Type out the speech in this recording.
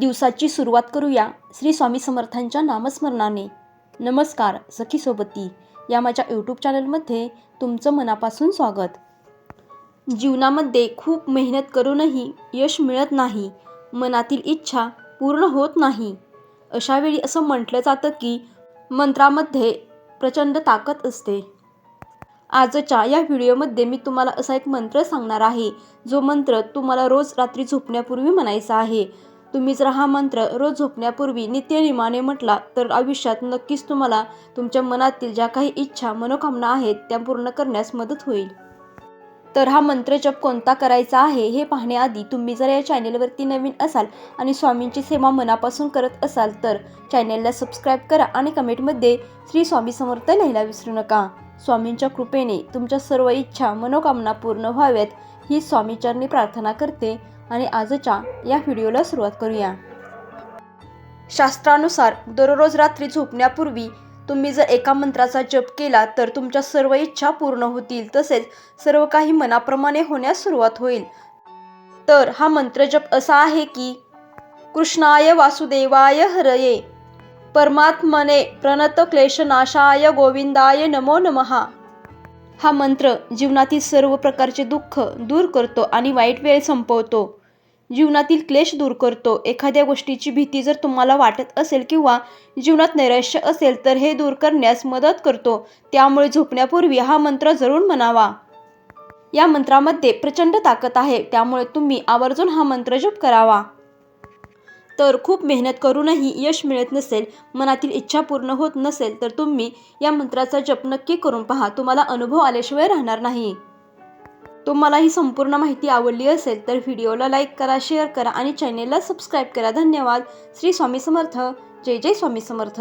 दिवसाची सुरुवात करूया श्री स्वामी समर्थांच्या नामस्मरणाने. नमस्कार सखी सोबती. या माझ्या यूट्यूब चॅनलमध्ये तुमचं मनापासून स्वागत. जीवनामध्ये खूप मेहनत करूनही यश मिळत नाही. मनातील इच्छा पूर्ण होत नाही. अशावेळी असं म्हटलं जातं की मंत्रामध्ये प्रचंड ताकद असते. आजच्या या व्हिडिओमध्ये मी तुम्हाला असा एक मंत्र सांगणार आहे. जो मंत्र तुम्हाला रोज रात्री झोपण्यापूर्वी म्हणायचा आहे. तुम्ही जर हा मंत्र. रोज झोपण्यापूर्वी नित्यनियमाने म्हटला तर आयुष्यात नक्कीच तुम्हाला तुमच्या मनातील ज्या काही इच्छा मनोकामना आहेत त्या पूर्ण करण्यास मदत होईल. तर हा मंत्र जप कोणता करायचा आहे हे पाहण्याआधी तुम्ही जर या चॅनेलवरती नवीन असाल आणि स्वामींची सेवा मनापासून करत असाल तर चॅनेलला सबस्क्राईब करा आणि कमेंटमध्ये श्री स्वामी समर्थ लिहायला विसरू नका. स्वामींच्या कृपेने तुमच्या सर्व इच्छा मनोकामना पूर्ण व्हाव्यात. ही स्वामीचरणी प्रार्थना करते. आणि आजच्या या व्हिडिओला सुरुवात करूया. शास्त्रानुसार दररोज रात्री झोपण्यापूर्वी तुम्ही जर एका मंत्राचा जप केला तर तुमच्या सर्व इच्छा पूर्ण होतील तसेच सर्व काही मनाप्रमाणे होण्यास सुरुवात होईल. तर हा मंत्र जप असा आहे की कृष्णाय वासुदेवाय हरये परमात्मने प्रणत क्लेशनाशाय गोविंदाय नमो नमहा हा मंत्र जीवनातील सर्व प्रकारचे दुःख दूर करतो आणि वाईट वेळ संपवतो. जीवनातील क्लेश दूर करतो. एखाद्या गोष्टीची भीती जर तुम्हाला वाटत असेल किंवा जीवनात नैराश्य असेल तर हे दूर करण्यास मदत करतो. त्यामुळे झोपण्यापूर्वी हा मंत्र जरूर म्हणावा. या मंत्रामध्ये प्रचंड ताकद आहे. त्यामुळे तुम्ही आवर्जून हा मंत्र जप करावा. तर खूप मेहनत करूनही यश मिळत नसेल मनातील इच्छा पूर्ण होत नसेल तर तुम्ही या मंत्राचा जप नक्की करून पहा. तुम्हाला अनुभव आल्याशिवाय राहणार नाही. तुम्हाला ही संपूर्ण माहिती आवडली असेल तर व्हिडिओला लाईक करा शेअर करा आणि चॅनेलला सबस्क्राईब करा. धन्यवाद. श्री स्वामी समर्थ. जय जय स्वामी समर्थ.